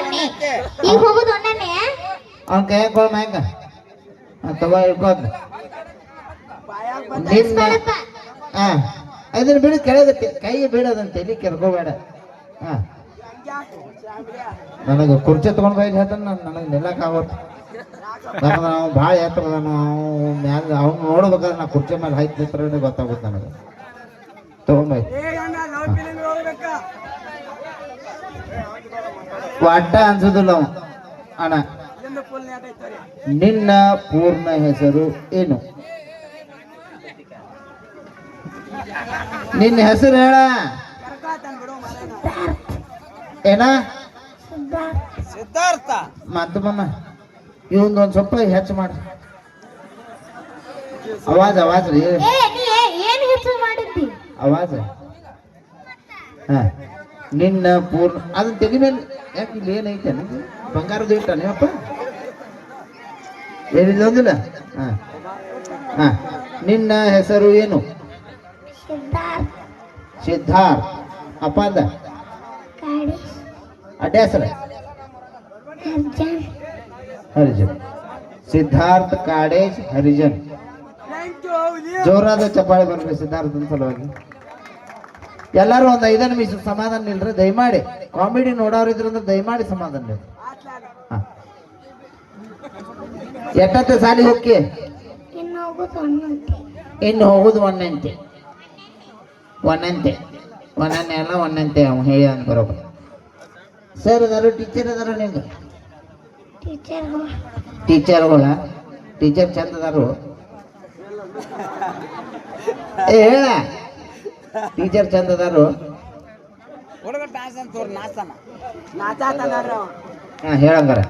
ಒಣ್ಣೆ ಈಗ ಹೋಗುದು ಒಣ್ಣೆ ಅವ್ನ ಕೈ ಕೊಳ ಮ್ಯಾಂಗ ನಿನ್ನ ಬೇಡಪ್ಪ ಹಾ ಅದನ್ನ ಬಿಡು ಕೆಳಗತ್ತೆ. ಕೈ ಬಿಡೋದಂತ ಇಲ್ಲಿ ಕೆರ್ಕೋಬೇಡ. ಹಾ ನನಗೆ ಕುರ್ಚಿ ತಗೊಂಡ್ ಬೈದ್ ಹೇಳ್ತಾನ ನನಗೆ ನಾವು ಭಾಳ ಎತ್ತರ ಅದಾನು ಅವ್ ಮ್ಯಾಲ ಅವ್ನು ನೋಡ್ಬೇಕಾದ್ರೆ ನಾ ಕುರ್ಚಿ ಮೇಲೆ ನಿಂತ್ರ ಗೊತ್ತಾಗುತ್ತೆ ನನಗೆ. ತಗೊಂಡ್ ಬೈ ಅಡ್ಡ ಅನ್ಸೋದಿಲ್ಲ ಅವ. ಅಣ್ಣ ನಿನ್ನ ಪೂರ್ಣ ಹೆಸರು ಏನು? ನಿನ್ನ ಹೆಸರು ಹೇಳ. ಏನ? ಸಿದ್ಧಾರ್ಥ. ಮತ್ತ ಮಮ್ಮ ಇವನ್ ಸ್ವಲ್ಪ ಹೆಚ್ಚು ಮಾಡ. ಅವಾಜ್ ಅವಾಜ್ ರೀ. ಅವಾಜ್. ಹಾ. ನಿನ್ನ ಪೂರ್ಣ ಅದನ್ನ ತೆಗಿ ಮೇಲೆ ಯಾಕೆ ಇಲ್ಲಿ ಏನೈತೆ ಬಂಗಾರದ ಇಟ್ಟ ನೀವಪ್ಪ ಏನಿಲ್ಲ ಒಂದಿಲ್ಲ ಹಾ. ಹಾ. ನಿನ್ನ ಹೆಸರು ಏನು? ಸಿದ್ಧಾರ್ಥ. ಸಿದ್ಧಾರ್ಥ್. ಅಪ್ಪ ಅಂದ? ಕಾಡಿ ಅಡ್ಡ ಹೆಸರು? ಅರ್ಜುನ್ ಹರಿಜನ್. ಸಿದ್ಧಾರ್ಥ್ ಕಾಡೇಜ್ ಹರಿಜನ್. ಜೋರಾದ ಚಪ್ಪಾಳೆ ಬರ್ಬೇಕು ಸಿದ್ಧಾರ್ಥನ ಸಲುವಾಗಿ. ಎಲ್ಲರೂ ಒಂದು ಐದು ನಿಮಿಷ ಸಮಾಧಾನ ನಿಲ್ರಿ ದಯಮಾಡಿ. ಕಾಮಿಡಿ ನೋಡೋರು ಇದ್ರಂದ್ರೆ ದಯಮಾಡಿ ಸಮಾಧಾನ ನಿಲ್ರಿ. ಎಟ್ಟತ್ತೆ ಸಾಲಿ ಹೋಗಿ ಇನ್ನು ಹೋಗುದು ಒಂದಂತೆ ಒಂದಂತೆ ಒಂದನ್ನೆ ಅಲ್ಲ ಒಂದಂತೆ ಅವ್ನು ಹೇಳಿ ಅಂತ ಬರೋಬರ್ ಸರ್ ಅದಾರು ಟೀಚರ್ ಅದರ ನಿಮ್ಗೆ ಟೀಚರ್ಗಳು? ಟೀಚರ್ ಚಂದ ಅದಾರು? ಏ ಹೇಳ. ಟೀಚರ್ ಚಂದ ಅದಾರು ಹುಡುಗ ತೋರ್ ನಾಚನ ನಾಚಾತನಾರ ಹಾ ಹೇಳಂಗಾರ.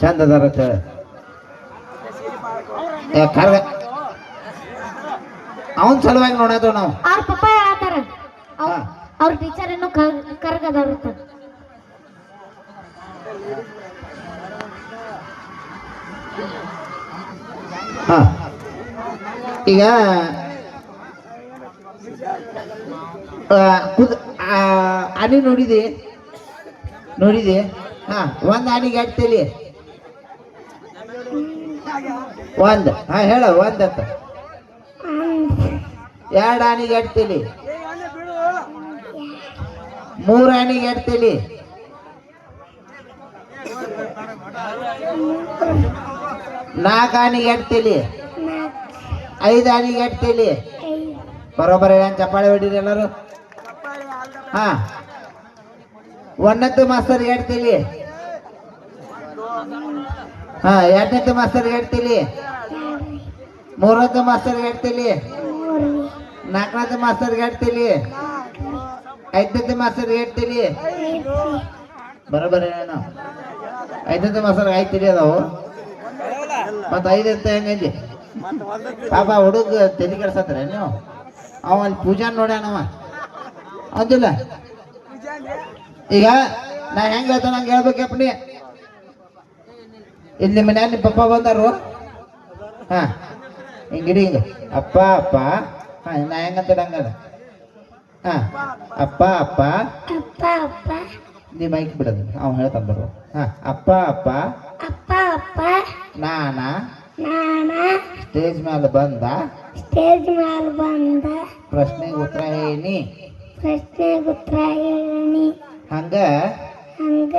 ಚಂದ ಅದಾರ ಅಂತ ಹೇಳ. ಏ ಕರ್ಗ ಅವನ್ ಸಲುವಾಗಿ ನೋಡೋದು ನಾವು. ಅವ್ರ ಪಪ್ಪ ಹೇಳತ್ತಾರ? ಹಾ. ಅವ್ರ ಟೀಚರ್ ಏನು ಕರ್ಗದವ್ರ ಹಾ. ಈಗ ಕುದ್ ಆನೆ ನೋಡಿದೆ. ನೋಡಿದೆ. ಹಾ, ಒಂದು ಆನೆಗೆ ಅಡ್ತೇಲಿ ಒಂದ್. ಹಾ, ಹೇಳ, ಒಂದ ಎರಡು ಆನೆಗೆ ಅಡ್ತೇಲಿ ಮೂರು ಆನೆಗೆ ಅಡ್ತೇಲಿ ನಾಲ್ಕು ಆನೆಗೆ ಅಡ್ತೇಲಿ ಐದು ಆನೆಗೆ ಬರೋಬ್ಬರ ಏನ್ ಚಪ್ಪಾಳೆ ಹೊಡೀರಿ ಎಲ್ಲರೂ? ಹಾ. ಒಂದತ್ತು ಮಾಸ್ತರ್ ಹೇಳ್ತೀಲಿ ಹಾ ಎರಡನೇದು ಮಾಸ್ತರ್ ಹೇಳ್ತೀಲಿ ಮೂರತ್ತು ಮಾಸ್ತರ್ ಹೇಳ್ತೀಲಿ ನಾಲ್ಕನೇತ್ತು ಮಾಸ್ತರ್ ಹೇಳ್ತೀಲಿ ಐದನೇದು ಮಾಸ್ತರ್ ಹೇಳ್ತೀಲಿ ಬರೋಬ್ಬರ ಏನು? ಐದನೇತ್ತು ಮಾಸ್ತರ್ ಆಯ್ತೀರಿ ಅದಾವು ಮತ್ತ ಐದಂತ ಹೆಂಗೈತಿ? ಪಾಪ ಹುಡುಗ ತೆಲಿ ಕೆಡ್ಸತ್ರ ನೀವು? ಅವ ಅಲ್ಲಿ ಪೂಜಾ ನೋಡ್ಯಾನವ ಅದಿಲ್ಲ. ಈಗ ನಾ ಹೆಂಗ್ ಹೇಳ್ತಾನ ಹಂಗ ಹೇಳ್ಬೇಕಪ್ಪ ನೀ. ಇಲ್ಲಿ ನಿಮ್ಮ ಮನ್ಯಾಗ ನಿಮ್ಮ ಪಪ್ಪ ಬಂದಾರು? ಹಾ. ಹಿಂಗಿಡಿ ಹಿಂಗ. ಅಪ್ಪ ಅಪ್ಪ. ಹಾ ನಾ ಹೆಂಗಂತ ಹಂಗ ಹಾ. ಅಪ್ಪ ಅಪ್ಪ. ಅಪ್ಪ ಅಪ್ಪ. ನೀ ಮೈಕ್ ಬಿಡೋದು. ಅವ್ನು ಹೇಳ್ತಾನ ಬರುವ ಹಾ. ಅಪ್ಪ ಅಪ್ಪ. ಅಪ್ಪ ಅಪ್ಪ. ನಾನ? ನಾನ? ಸ್ಟೇಜ್ ಮೇಲೆ ಬಂದ? ಸ್ಟೇಜ್ ಮೇಲೆ ಬಂದ. ಪ್ರಶ್ನೆಗೆ ಉತ್ತರ ಹೇಳಿ. ಪ್ರಶ್ನೆ ಉತ್ತರ ಹೇಳಿ. ಹಂಗ? ಹಂಗ?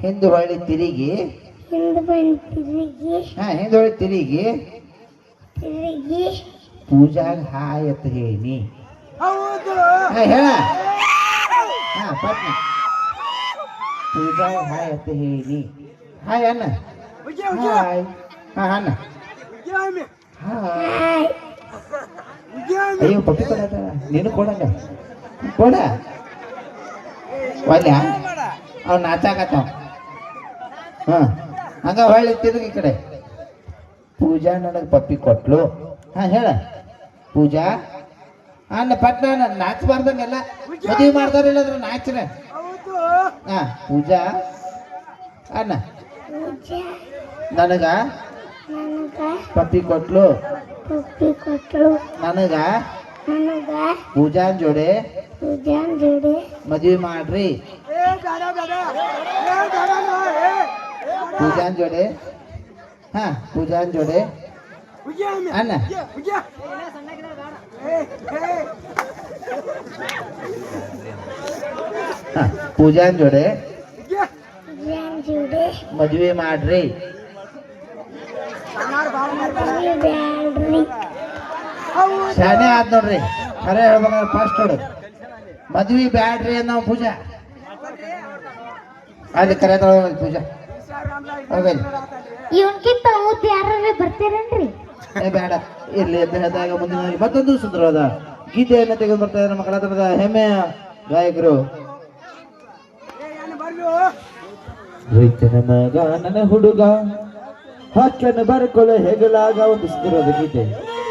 ಹಿಂದೆ ಹೊಳ್ಳಿ ತಿರುಗಿ. ಹಿಂದೆ ಬಂದು ತಿರುಗಿ. ಹಾ ಹಿಂದೆ ಹೊಳ್ಳಿ ತಿರುಗಿ. ತಿರುಗಿ. ಪೂಜಾಗ ಹಾಯ್ ಅಂತ ಹೇಳಿ. ಹೌದು. ಹಾ ಹೇಳ. ಹಾ ಪಟ್ನ. ಪೂಜಾಗ ಹಾಯ್ ಅಂತ ಹೇಳಿ. ಹಾಯ್ ಅನ್ನ ಉಜ್ಜಿ ಉಜ್ಜಿ ಹಾಯ್. ಹಾ ಅನ್ನ ಉಜ್ಜಿ ಆಮಿ. ಹಾಯ್. ಹಾಯ್. ಉಜ್ಜಿ ಆಮಿ ಅಯ್ಯೋ ಪಪ್ಪಿ ಕೊಡ ನೀನು ಕೊಡಂಗ ಕೊಡ. ಒಲ್ಯ ಅವ್ನು ನಾಚಾಕತ್ತಾವ ಹಾ. ಹಂಗ ಹೊಳ್ಳಿ ತಿರುಗಿ ಈ ಕಡೆ. ಪೂಜಾ ನನಗೆ ಪಪ್ಪಿ ಕೊಟ್ಲು. ಹಾ ಹೇಳ. ಪೂಜಾ? ಅನ್ನ ಪಟ್ನ ನಾಚಬಾರ್ದಂಗೆಲ್ಲ ಮದುವೆ ಮಾಡ್ತಾರಿಲ್ಲ ಅದ್ರ ನಾಚ್ರೆ. ಹೌದು. ಹಾ ಪೂಜಾ? ಅನ್ನ ಪೂಜಾ? ನನಗ ನನಗ? ಪಪ್ಪಿ ಕೊಟ್ಲು. ಪಪ್ಪಿ ಕೊಟ್ಟಳು ನನಗ? ನನಗ? ಪೂಜಾನ್ ಜೋಡಿ ಪೂಜಾನ್ ಜೋಡಿ ಮದುವೆ ಮಾಡ್ರಿ ಏ ಬೇಡ ಬೇಡ ಏ ಬೇಡ ನೋ, ಏ ಪೂಜಾನ್ ಜೋಡಿ ಹಾ ಪೂಜಾನ್ ಜೋಡಿ ಉಗ್ಯಾಮಿ ಅಣ್ಣ. ಉಗ್ಯಾ ಏ ಏ ಹಾ ಪೂಜಾನ್ ಜೋಡಿ ಉಗ್ಯಾ ಪೂಜಾನ್ ಜೋಡಿ ಮದುವೆ ಮಾಡ್ರಿ ಶಾನೆ ಆದ್ ನೋಡ್ರಿ. ಖರೆ ಹೇಳ್ಬೇಕಂದ್ರೆ ಫಸ್ಟ್ ನೋಡು. ಮದ್ವಿ ಬ್ಯಾಡ್ರಿ ಅನ್ನೋ ಪೂಜಾ. ಅಲ್ಲಿ ಕರೆ ಪೂಜೆ ಪೂಜಾ. ಹೋಗಲಿ. ಇವನ್ಕಿಂತ ಮುದ್ದು ಯಾರು ಬರ್ತೀರೇನ್ರಿ? ಏ ಬೇಡ. ಇರ್ಲಿ ಅಂತ ಹೇಳಿದಾಗ ಮುಂದಿನ ಮತ್ತೊಂದು ಸುಂದರವಾದ ಗೀತೆಯನ್ನು ತೆಗೆದು ಬರ್ತಾ ಇದ್ದಾರೆ ನಮ್ಮ ಕಲಾತನದ ಹೆಮ್ಮೆಯ ಗಾಯಕರು. ರೈತನ ಮಗ ನನ್ನ ಹುಡುಗ ಹಕ್ಕನ್ನು ಬರ್ಕೊಳ್ಳೋ ಹೆಗಲಾಗ ಒಂದು ಸುಂದರವಾದ ಗೀತೆ.